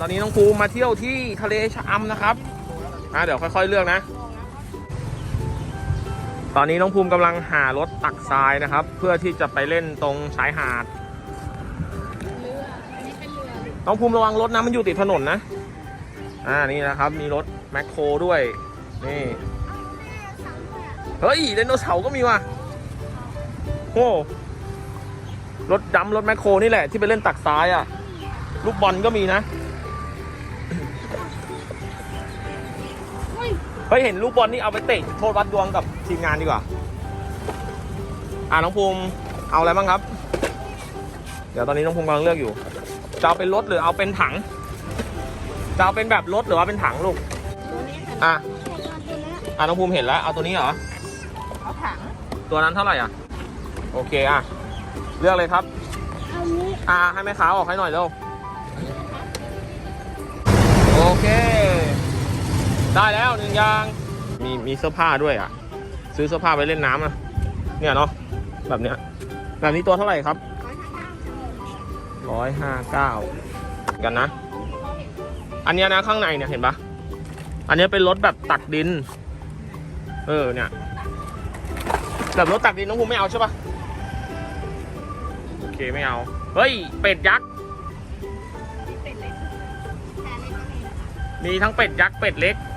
ตอนนี้น้องภูมิมาเที่ยวที่ทะเลชะอำนะครับ อ่า เดี๋ยวค่อยๆเลือกนะ ตอนนี้น้องภูมิกำลังหารถตักทรายนะครับ เพื่อที่จะไปเล่นตรงชายหาด น้องภูมิระวังรถนะมันอยู่ติดถนนนะ อ่า นี่นะครับ มีรถแมคโครด้วย นี่ เฮ้ยไดโนเสาร์ก็มีว่ะโอ้รถดำรถแมคโครนี่แหละที่ไปเล่นตักซ้ายอะ ลูกบอลก็มีนะ เฮ้ยเฮ้ยเห็นลูกบอลนี่เอาไปเตะโทษวัดดวงกับทีมงานดีกว่า อ่าน้องภูมิเอาอะไรบ้างครับ เดี๋ยวตอนนี้น้องภูมิกำลังเลือกอยู่ จะเอาเป็นรถหรือเอาเป็นถัง จะเอาเป็นแบบรถหรือว่าเป็นถังลูกตัวนี้ค่ะ อะเห็นว่าตัวนี้อ่าน้องภูมิเห็นแล้ว เอาตัวนี้เหรอ เอาถัง ตัวนั้นเท่าไหร่อะ โอเคอะ เลือกเลยครับเอานี้อ่าให้แม่ค้าออกให้หน่อยเร็ว โอเค ได้แล้วหนึ่งอย่างมีมีเสื้อผ้าด้วยอะ ซื้อเสื้อผ้าไปเล่นน้ำอะเนี่ยเนาะแบบเนี้ยแบบนี้ตัวเท่าไหร่ครับร้อยห้าเก้าร้อยห้าเก้ากันนะ อันเนี้ยนะข้างในเนี่ยเห็นปะอันเนี้ยเป็นรถแบบตักดิน เออเนี่ยแบบรถตักดินน้องภูมิไม่เอาใช่ปะโอเคไม่เอา เฮ้ย เป็ดยักษ์เป็ดเล็กแค่เล็กก็มีมีทั้งเป็ดยักษ์เป็ดเล็กเ